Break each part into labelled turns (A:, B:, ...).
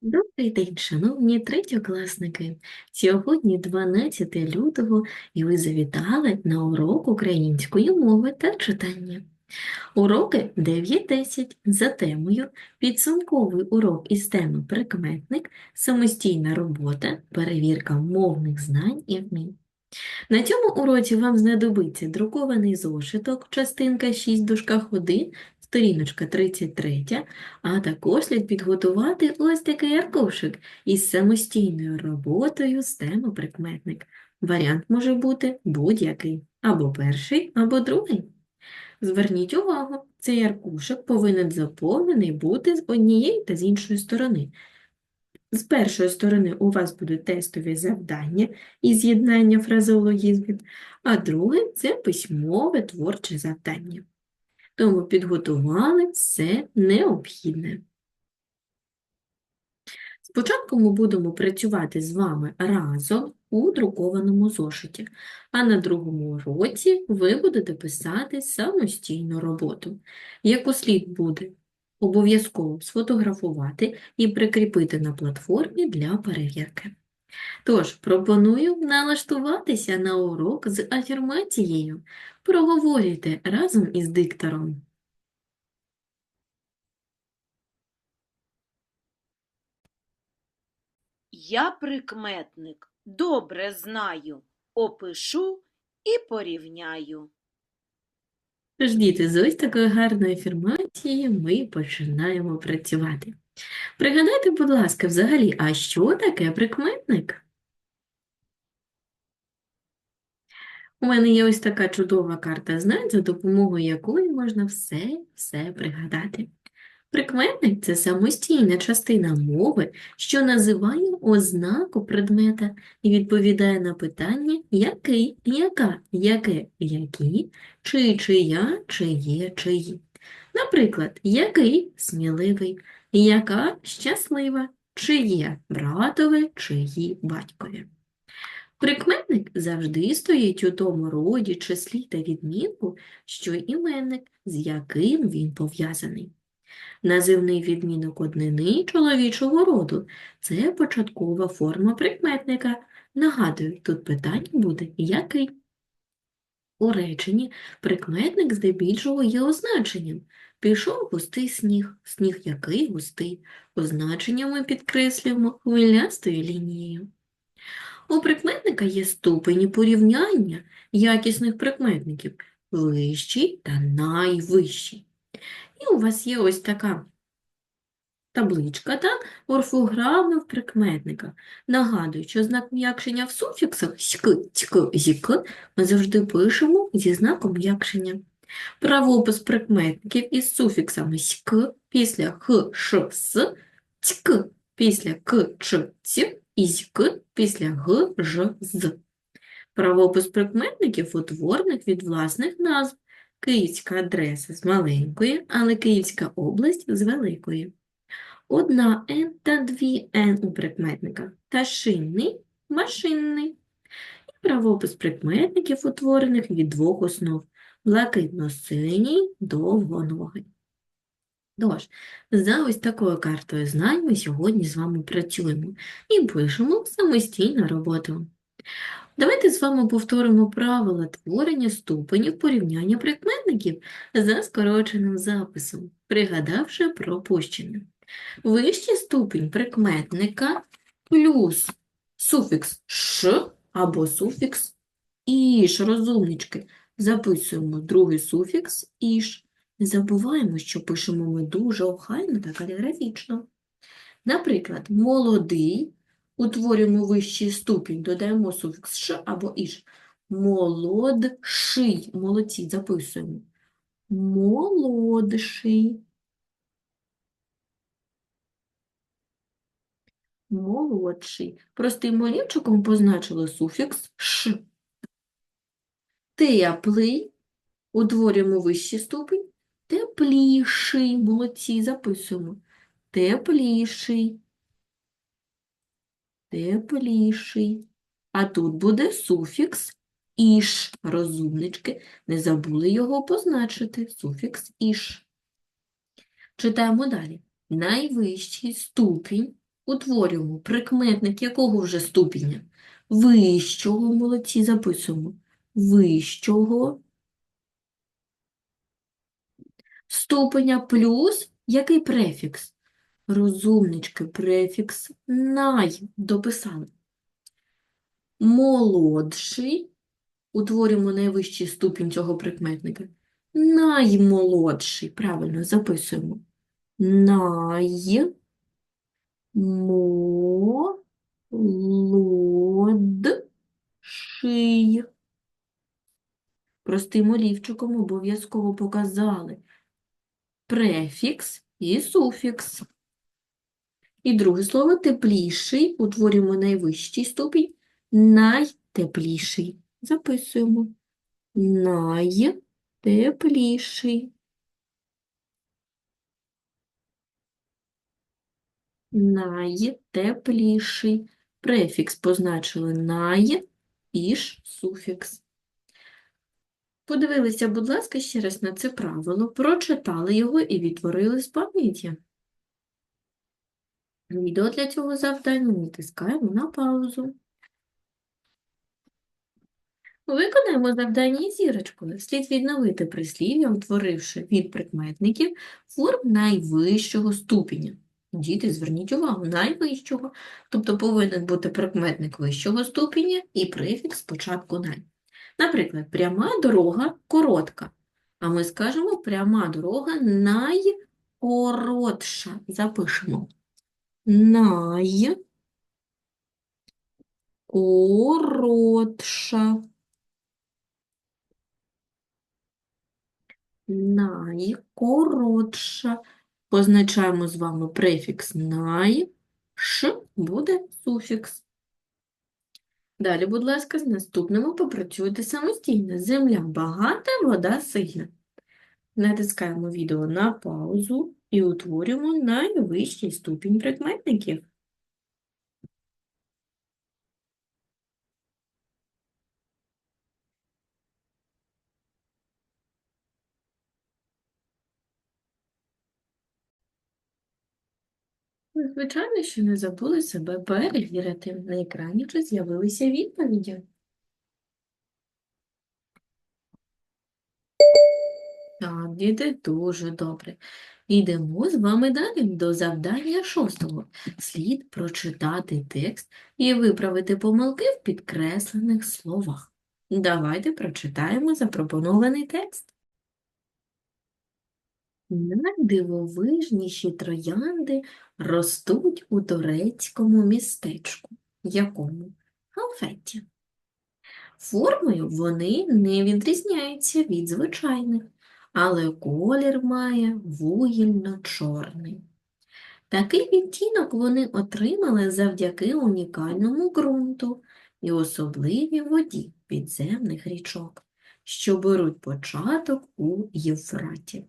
A: Добрий день, шановні третьокласники! Сьогодні 12 лютого і ви завітали на урок української мови та читання. Уроки 9.10 за темою Підсумковий урок із теми прикметник, самостійна робота, перевірка мовних знань і вмінь. На цьому уроці вам знадобиться друкований зошиток, частинка 6, дужках 1, сторіночка 33, а також слід підготувати ось такий аркушик із самостійною роботою з теми прикметник. Варіант може бути будь-який, або перший, або другий. Зверніть увагу, цей аркушик повинен заповнений бути з однієї та з іншої сторони. З першої сторони у вас будуть тестові завдання і з'єднання фразеологізмів, а друге – це письмове творче завдання. Тому підготували все необхідне. Спочатку ми будемо працювати з вами разом у друкованому зошиті, а на другому уроці ви будете писати самостійну роботу, яку слід буде обов'язково сфотографувати і прикріпити на платформі для перевірки. Тож, пропоную налаштуватися на урок з афірмацією. Проговорюйте разом із диктором.
B: Я прикметник добре знаю, опишу і порівняю.
A: Тож, діти, з ось такою гарною афірмацією ми починаємо працювати. Пригадайте, будь ласка, взагалі, а що таке прикметник? У мене є ось така чудова карта знань, за допомогою якої можна все, все пригадати. Прикметник – це самостійна частина мови, що називає ознаку предмета і відповідає на питання який, яка, яке, які, чи, чия, чиє, чиї. Наприклад, який – сміливий, яка – щаслива, чиє – братове, чиї – батькові. Прикметник завжди стоїть у тому роді, числі та відмінку, що іменник, з яким він пов'язаний. Називний відмінок однини чоловічого роду – це початкова форма прикметника. Нагадую, тут питання буде «який?». У реченні прикметник здебільшого є означенням. Пішов густий сніг, сніг який густий. Означення ми підкреслюємо хвилястою лінією. У прикметника є ступені порівняння якісних прикметників – вищий та найвищий. І у вас є ось така табличка, так? орфограми в прикметниках. Нагадую, що знак м'якшення в суфіксах «ськ», «тьк», «зік» ми завжди пишемо зі знаком м'якшення. Правопис прикметників із суфіксами «ськ» після «х», «ш», «с», «тьк» після «к», «ч», «ць» і «зік» після «г», «ж», «з». Правопис прикметників утворник від власних назв. Київська адреса з маленької, але Київська область з великої. Одна «н» та дві «н» у прикметниках та шинний, машинний. І правопис прикметників, утворених від двох основ – блакитно-синій, довгоногий. Тож, за ось такою картою знань ми сьогодні з вами працюємо і пишемо самостійну роботу. Давайте з вами повторимо правила творення ступенів порівняння прикметників за скороченим записом, пригадавши пропущене. Вищий ступінь прикметника плюс суфікс «ш» або суфікс «іш». Розумнички. Записуємо другий суфікс «іш». Не забуваємо, що пишемо ми дуже охайно та каліграфічно. Наприклад, молодий утворюємо вищий ступінь, додаємо суфікс «ш» або «іш». Молодший. Молодці, записуємо. Молодший. Молодший. Простим олівчиком позначили суфікс «ш». Теплий. Утворюємо вищий ступінь. Тепліший. Молодці, записуємо. Тепліший. Тепліший. А тут буде суфікс «іш». Розумнички, не забули його позначити. Суфікс «іш». Читаємо далі. Найвищий ступінь утворюємо прикметник якого вже ступеня? Вищого, молодці, записуємо. Вищого ступеня плюс який префікс? Розумнички, префікс най дописали. Молодший, утворюємо найвищий ступінь цього прикметника. Наймолодший, правильно, записуємо. Наймолодший. Простим олівчиком обов'язково показали префікс і суфікс. І друге слово тепліший. Утворюємо найвищий ступінь. Найтепліший. Записуємо. Найтепліший. Найтепліший. Префікс позначили най і суфікс. Подивилися, будь ласка, ще раз на це правило, прочитали його і відтворили з пам'яті. Відео для цього завдання натискаємо на паузу. Виконаємо завдання зірочкою. Слід відновити прислів'я, утворивши від прикметників форм найвищого ступеня. Діти, зверніть увагу, найвищого, тобто повинен бути прикметник вищого ступеня і префікс спочатку най. Наприклад, пряма дорога коротка, а ми скажемо пряма дорога найкоротша. Запишемо. Найкоротша. Найкоротша. Позначаємо з вами префікс най, ш буде суфікс. Далі, будь ласка, з наступними попрацюйте самостійно. Земля багата, вода сильна. Натискаємо відео на паузу і утворюємо найвищий ступінь прикметників. Звичайно, що не забули себе перевірити. На екрані вже з'явилися відповіді. Так, діти, дуже добре. Йдемо з вами далі до завдання шостого. Слід прочитати текст і виправити помилки в підкреслених словах. Давайте прочитаємо запропонований текст. Найдивовижніші троянди ростуть у турецькому містечку. Якому? Халфеті. Формою вони не відрізняються від звичайних, але колір має вугільно-чорний. Такий відтінок вони отримали завдяки унікальному ґрунту і особливій воді підземних річок, що беруть початок у Євфраті.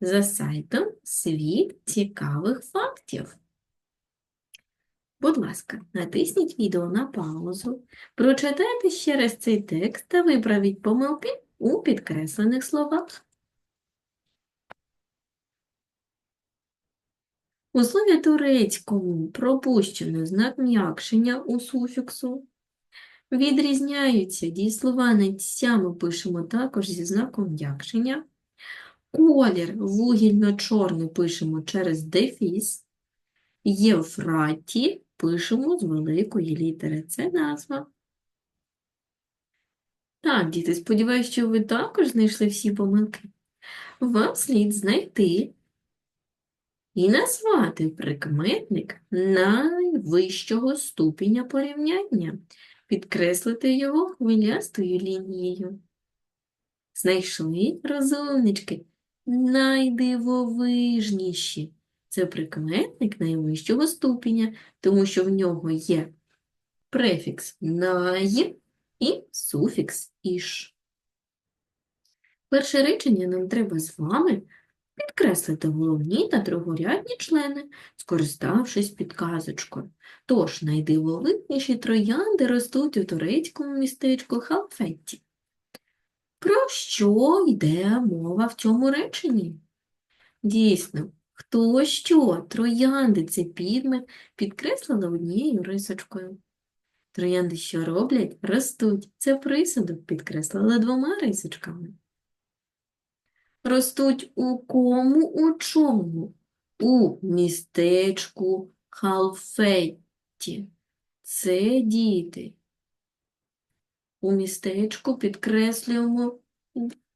A: За сайтом Світ цікавих фактів. Будь ласка, натисніть відео на паузу, прочитайте ще раз цей текст та виправіть помилки у підкреслених словах. У слові турецькому пропущено знак м'якшення у суфіксу. Відрізняються дієслова на ця ми пишемо також зі знаком м'якшення. Колір вугільно-чорний пишемо через дефіс. Євфраті пишемо з великої літери. Це назва. Так, діти, сподіваюся, що ви також знайшли всі помилки. Вам слід знайти і назвати прикметник найвищого ступеня порівняння, підкреслити його хвилястою лінією. Знайшли розумнички найдивовижніші. Це прикметник найвищого ступеня, тому що в нього є префікс най і суфікс іш. Перше речення нам треба з вами підкреслити головні та другорядні члени, скориставшись підказочкою. Тож найдивовижніші троянди ростуть у турецькому містечку Халфетті. Про що йде мова в цьому реченні? Дійсно, Хто що? Троянди це підмет підкреслили однією рисочкою. Троянди що роблять? Ростуть. Це присудок підкреслили двома рисочками. Ростуть у кому, у чому? У містечку Халфетті. Це діти. У містечку підкреслюємо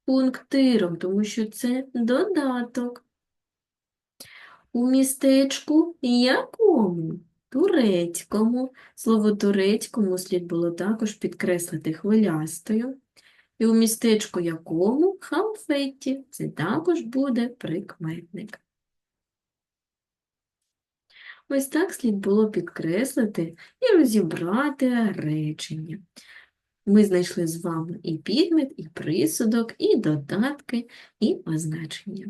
A: пунктиром, тому що це додаток. У містечку якому? Турецькому. Слово турецькому слід було також підкреслити хвилястою. І у містечку якому? Халфетті. Це також буде прикметник. Ось так слід було підкреслити і розібрати речення. Ми знайшли з вами і підмет, і присудок, і додатки, і означення.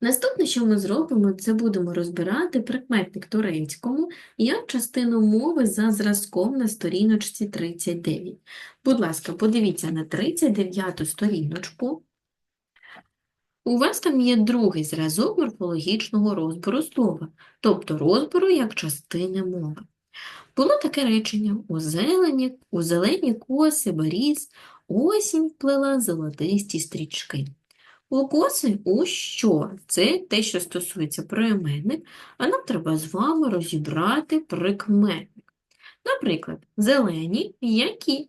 A: Наступне, що ми зробимо, це будемо розбирати прикметник турецькому як частину мови за зразком на сторіночці 39. Будь ласка, подивіться на 39 сторіночку. У вас там є другий зразок морфологічного розбору слова, тобто розбору як частини мови. Було таке речення у зелені, у зелені коси, беріз, осінь плела золотисті стрічки. У коси у що? Це те, що стосується прийменник, а нам треба з вами розібрати прикметник. Наприклад, зелені які?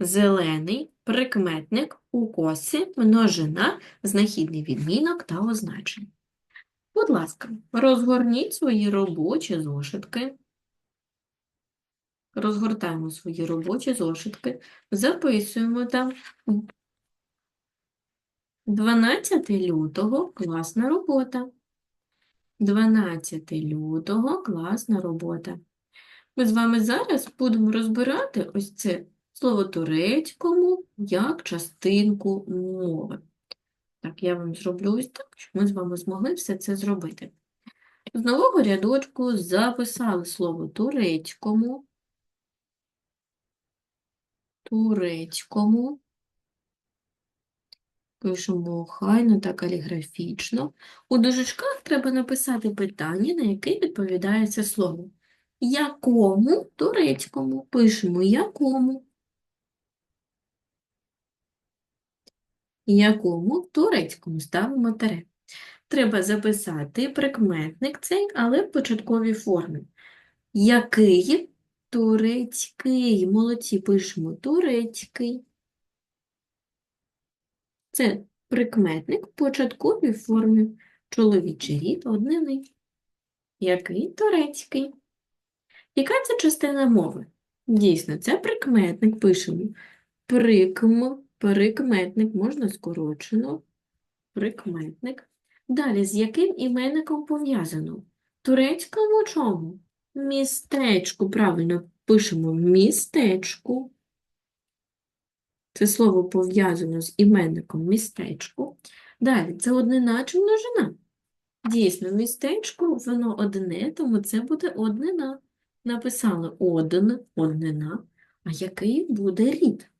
A: Зелений прикметник у коси, множина, знахідний відмінок та означення. Будь ласка, розгорніть свої робочі зошитки. Розгортаємо свої робочі зошитки, записуємо там 12 лютого класна робота. 12 лютого класна робота. Ми з вами зараз будемо розбирати ось це слово турецькому як частинку мови. Так, я вам зроблю ось так, щоб ми з вами змогли все це зробити. З нового рядочку записали слово турецькому, турецькому. Пишемо охайно та каліграфічно. У дужечках треба написати питання, на яке відповідає це слово. Якому турецькому? Пишемо якому. Якому турецькому ставимо таре. Треба записати прикметник цей, але в початковій формі. Який турецький? Молодці, пишемо турецький. Це прикметник в початковій формі. Чоловічий рід однини. Який турецький. Яка це частина мови? Дійсно, це прикметник. Пишемо прикм, прикметник, можна скорочено. Прикметник. Далі, з яким іменником пов'язано? Турецькому чому? Містечку. Правильно пишемо містечку. Це слово пов'язано з іменником містечку. Далі, це однина чи множина? Дійсно, містечко, воно одне, тому це буде однина. Написали один, однина. А який буде рід?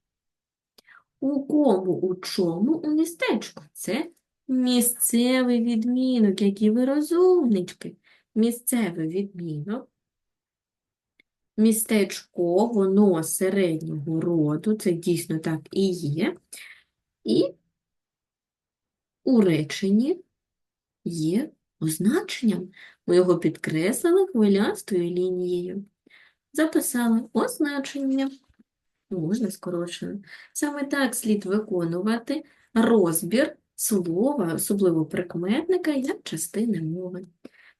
A: У кому, у чому, у містечку? Це місцевий відмінок, які ви розумнички. Місцевий відмінок. Містечко, воно середнього роду, це дійсно так і є. І у реченні є означенням. Ми його підкреслили хвилястою лінією. Записали означення, можна скорочено. Саме так слід виконувати розбір слова, особливо прикметника, як частини мови.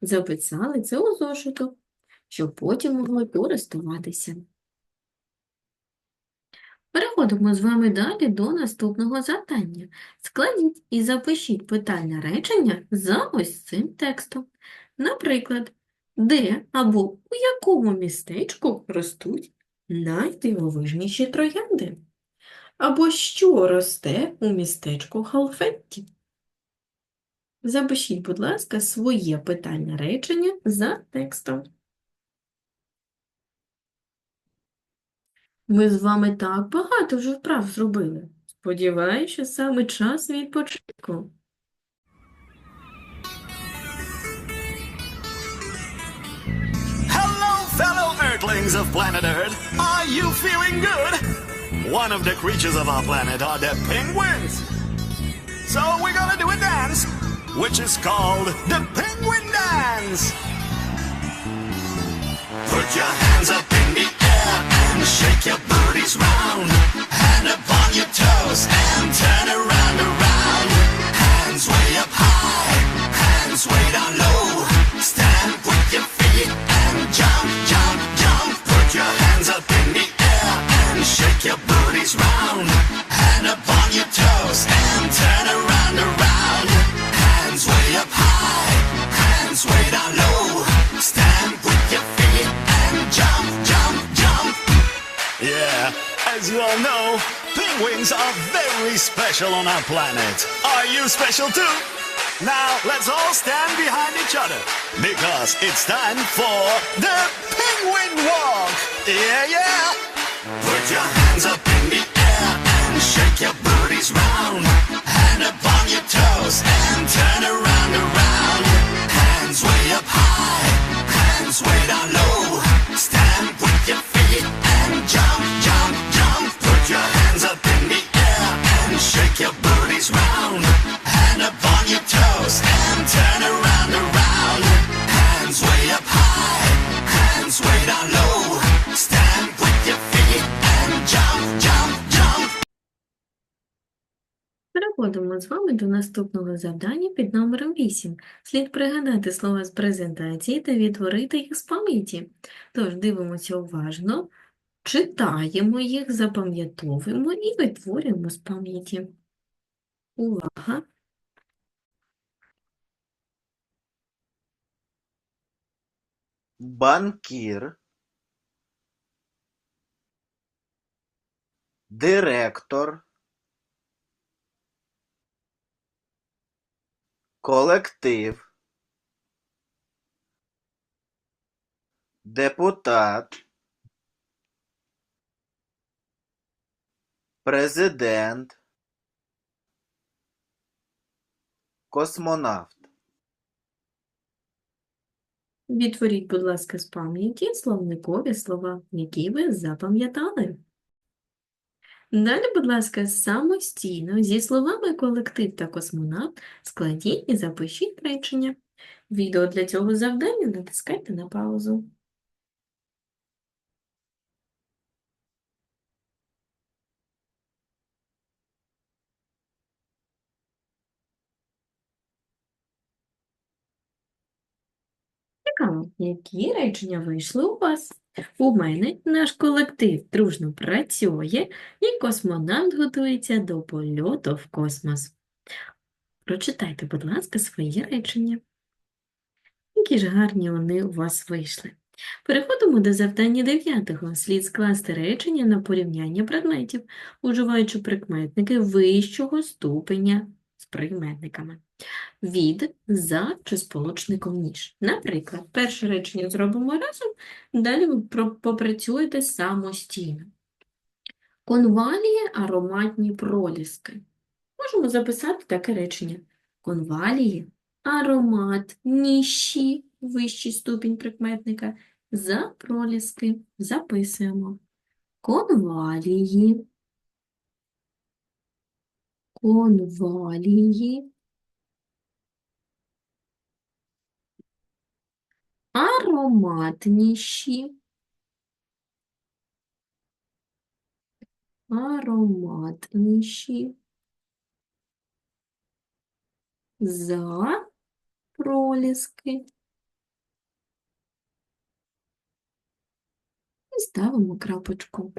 A: Записали це у зошиток щоб потім могли користуватися. Переходимо з вами далі до наступного завдання. Складіть і запишіть питальне речення за ось цим текстом. Наприклад, де або у якому містечку ростуть найдивовижніші троянди? Або що росте у містечку Халфетті? Запишіть, будь ласка, своє питальне речення за текстом. Ми з вами так багато вже вправ зробили. Сподіваюсь, що саме час відпочинку.
C: Earthlings of planet Earth. Are you feeling good? One of the creatures of our planet are the penguins. So we're gonna do a dance, which is called the penguin dance. Put your hands up. Shake your booties round. Hand upon your toes and turn around, around. Hands way up high, hands way down low. Penguins are very special on our planet. Are you special too? Now let's all stand behind each other because it's time for the penguin walk. Yeah, yeah. Put your hands up
A: З вами до наступного завдання під номером 8. Слід пригадати слова з презентації та відтворити їх з пам'яті. Тож дивимося уважно, читаємо їх, запам'ятовуємо і відтворюємо з пам'яті. Увага!
D: банкір, директор, колектив, депутат, президент, космонавт.
A: Відтворіть, будь ласка, з пам'яті словникові слова, які ви запам'ятали. Далі, будь ласка, самостійно зі словами колектив та космонавт складіть і запишіть речення. Відео для цього завдання натискайте на паузу. Цікаво, які речення вийшли у вас? У мене наш колектив дружно працює, і космонавт готується до польоту в космос. Прочитайте, будь ласка, свої речення. Які ж гарні вони у вас вийшли. Переходимо до завдання дев'ятого. Слід скласти речення на порівняння предметів, уживаючи прикметники вищого ступеня прийменниками. Від, за чи сполучником ніж. Наприклад, перше речення зробимо разом, далі ви попрацюєте самостійно. Конвалії ароматні проліски. Можемо записати таке речення. Конвалії ароматніші, вищий ступінь прикметника, за проліски записуємо. Конвалії. Конвалії. Ароматніші. Ароматніші. За проліски. І ставимо крапочку.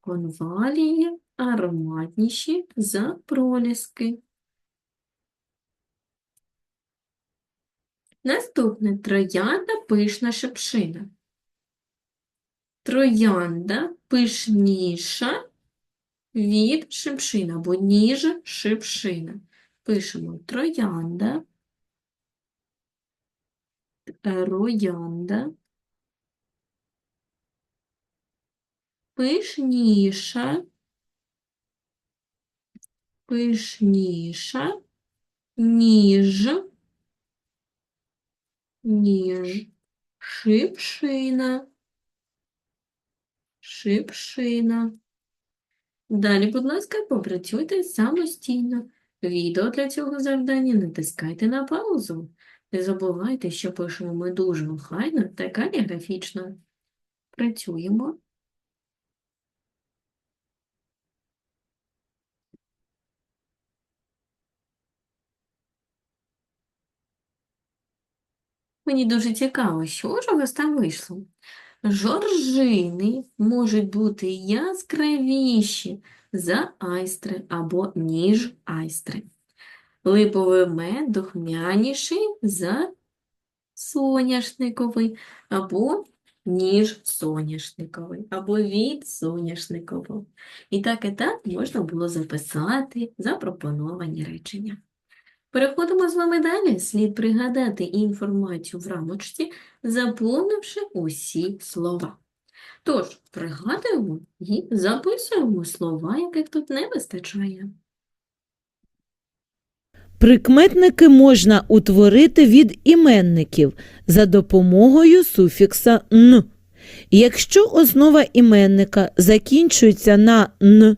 A: Конвалії ароматніші за проліски. Наступне троянда пишна шипшина. Троянда пишніша від шипшина, або ніж шипшина. Пишемо троянда, роянда, пишніша, пишніша, ніж, ніж, шипшина. шипшина. Далі, будь ласка, попрацюйте самостійно. Відео для цього завдання натискайте на паузу. Не забувайте, що пишемо ми дуже охайно та каліграфічно. Працюємо. Мені дуже цікаво, що ж у вас там вийшло. Жоржини можуть бути яскравіші за айстри або ніж айстри. Липовий мед духмяніший за соняшниковий або ніж соняшниковий, або від соняшникового. І так і так можна було записати запропоновані речення. Переходимо з вами далі. Слід пригадати інформацію в рамочці, заповнивши усі слова. Тож, пригадуємо і записуємо слова, яких тут не вистачає.
E: Прикметники можна утворити від іменників за допомогою суфікса н. Якщо основа іменника закінчується на н,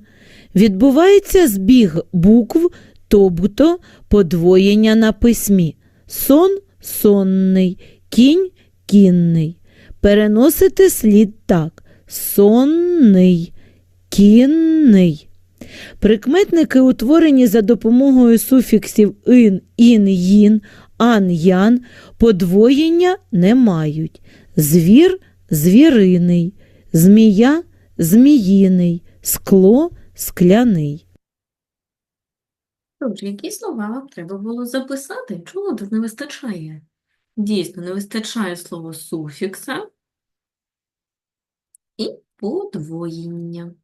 E: відбувається збіг букв, тобто подвоєння на письмі. Сон сонний, кінь кінний. Переносити слід так: сонний, кінний. Прикметники, утворені за допомогою суфіксів ин, ін, їн, ан, ян, подвоєння не мають. Звір звіриний, змія зміїний, скло скляний.
A: Тож, які слова треба було записати? Чого тут не вистачає? Дійсно, не вистачає слова суфікса і подвоєння.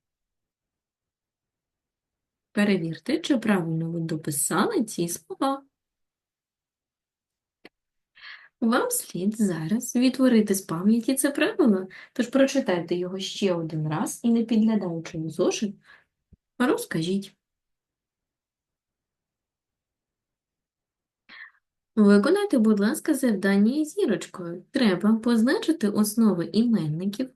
A: Перевірте, чи правильно ви дописали ці слова. Вам слід зараз відтворити з пам'яті це правило, тож прочитайте його ще один раз і, не підглядаючи у зошит, розкажіть. Виконайте, будь ласка, завдання зірочкою. Треба позначити основи іменників,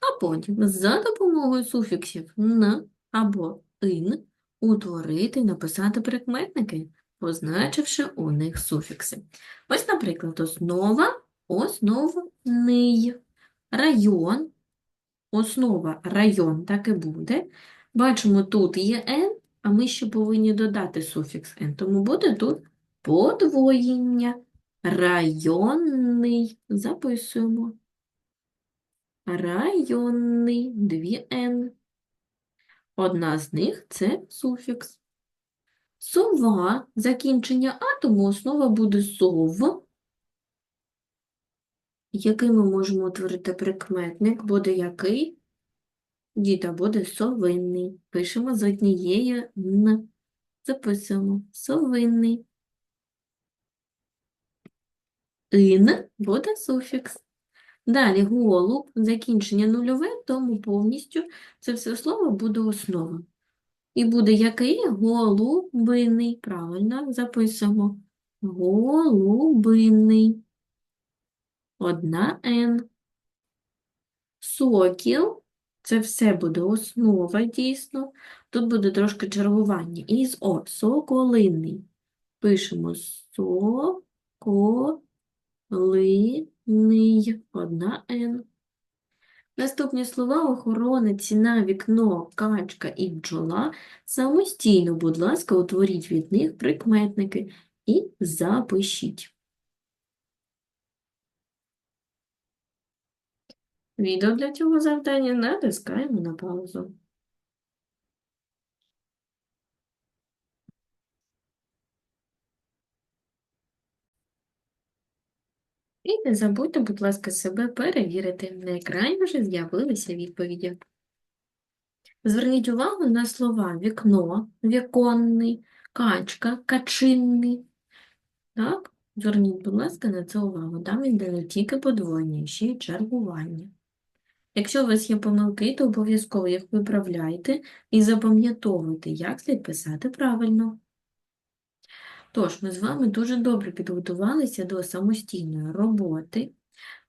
A: а потім за допомогою суфіксів «н» або «ин» утворити і написати прикметники, позначивши у них суфікси. Ось, наприклад, основа – основний, район, основа район так і буде. Бачимо, тут є «н», а ми ще повинні додати суфікс «н», тому буде тут Подвоєння. Районний. Записуємо. Районний. Дві Н. Одна з них це суфікс. Сова. Закінчення атому основа буде сов. Який ми можемо утворити прикметник? Буде який? Діта буде совинний. Пишемо з однією Н. Записуємо. Совинний. Ин буде суфікс. Далі голуб, закінчення нульове, тому повністю це все слово буде основа. І буде який? Голубиний. Правильно, записуємо. Голубиний. Одна Н. Сокіл. Це все буде основа, дійсно. Тут буде трошки чергування. Із О. Соколиний. Пишемо соко. Линий, одна Н. Наступні слова охорона, ціна, вікно, качка і бджола. Самостійно, будь ласка, утворіть від них прикметники і запишіть. Відео для цього завдання натискаємо на паузу. І не забудьте, будь ласка, себе перевірити. На екрані вже з'явилися відповіді. Зверніть увагу на слова вікно, віконний, качка, качинний. Так? Зверніть, будь ласка, на це увагу. Там йде не тільки подвоєння, ще й чергування. Якщо у вас є помилки, то обов'язково їх виправляйте і запам'ятовуйте, як слід писати правильно. Тож, ми з вами дуже добре підготувалися до самостійної роботи,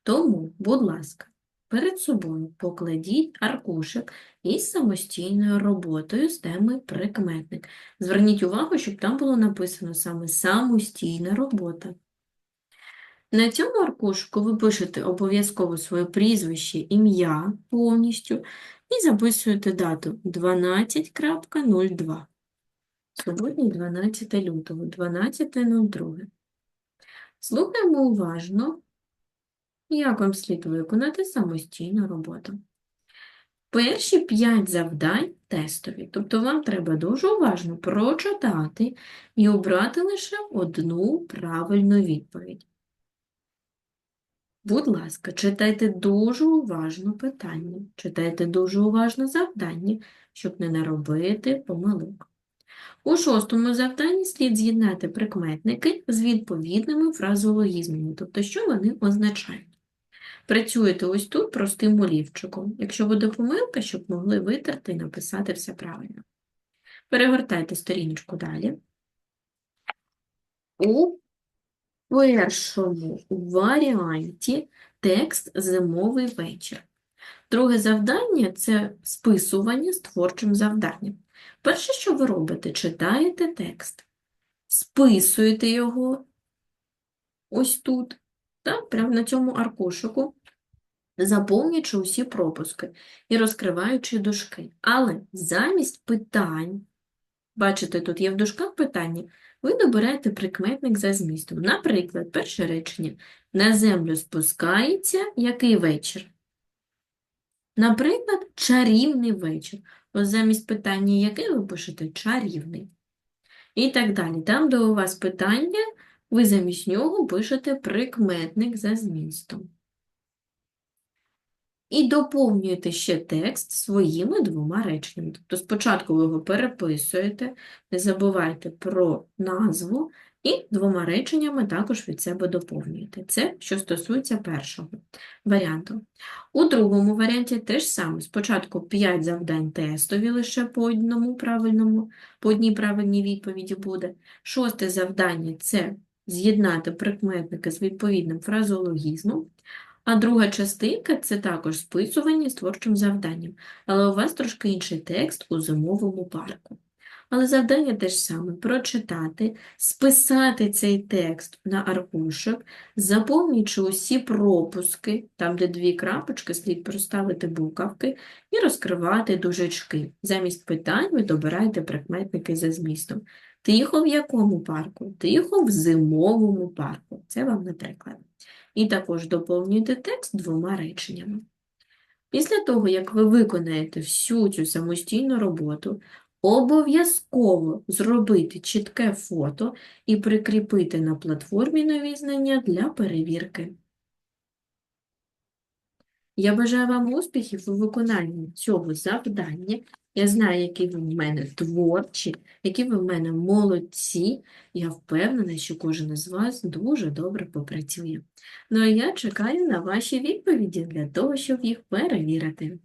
A: тому, будь ласка, перед собою покладіть аркушик із самостійною роботою з теми прикметник. Зверніть увагу, щоб там було написано саме самостійна робота. На цьому аркушику ви пишете обов'язково своє прізвище, ім'я повністю і записуєте дату 12.02. Сьогодні 12 лютого, 12.02. Слухаємо уважно, як вам слід виконати самостійну роботу. Перші 5 завдань тестові, тобто вам треба дуже уважно прочитати і обрати лише одну правильну відповідь. Будь ласка, читайте дуже уважно питання, читайте дуже уважно завдання, щоб не наробити помилок. У шостому завданні слід з'єднати прикметники з відповідними фразеологізмами, тобто що вони означають. Працюєте ось тут простим олівчиком. Якщо буде помилка, щоб могли витерти і написати все правильно. Перегортайте сторіночку далі. У першому варіанті текст «Зимовий вечір». Друге завдання – це списування з творчим завданням. Перше, що ви робите, читаєте текст, списуєте його ось тут, так, прямо на цьому аркушику, заповнюючи усі пропуски і розкриваючи дужки. Але замість питань, бачите, тут є в дужках питання, ви добираєте прикметник за змістом. Наприклад, перше речення «На землю спускається який вечір?» Наприклад, чарівний вечір. Замість питання «який» ви пишете «чарівний». І так далі. Там, де у вас питання, ви замість нього пишете прикметник за змістом. І доповнюєте ще текст своїми двома реченнями. Тобто спочатку ви його переписуєте, не забувайте про назву, і двома реченнями також від себе доповнюєте. Це що стосується першого варіанту. У другому варіанті теж саме. Спочатку 5 завдань тестові лише по одному правильному, по одній правильній відповіді буде. Шосте завдання – це з'єднати прикметники з відповідним фразеологізмом. А друга частинка – це також списування з творчим завданням. Але у вас трошки інший текст у зимовому парку. Але завдання те ж саме – прочитати, списати цей текст на аркушик, заповнюючи усі пропуски, там, де дві крапочки, слід проставити буковки і розкривати дужечки. Замість питань ви добираєте прикметники за змістом. Тихо в якому парку? Тихо в зимовому парку. Це вам наприклад. І також доповнюйте текст двома реченнями. Після того, як ви виконаєте всю цю самостійну роботу, обов'язково зробити чітке фото і прикріпити на платформі нові знання для перевірки. Я бажаю вам успіхів у виконанні цього завдання. Я знаю, які ви в мене творчі, які ви в мене молодці. Я впевнена, що кожен із вас дуже добре попрацює. Ну а я чекаю на ваші відповіді для того, щоб їх перевірити.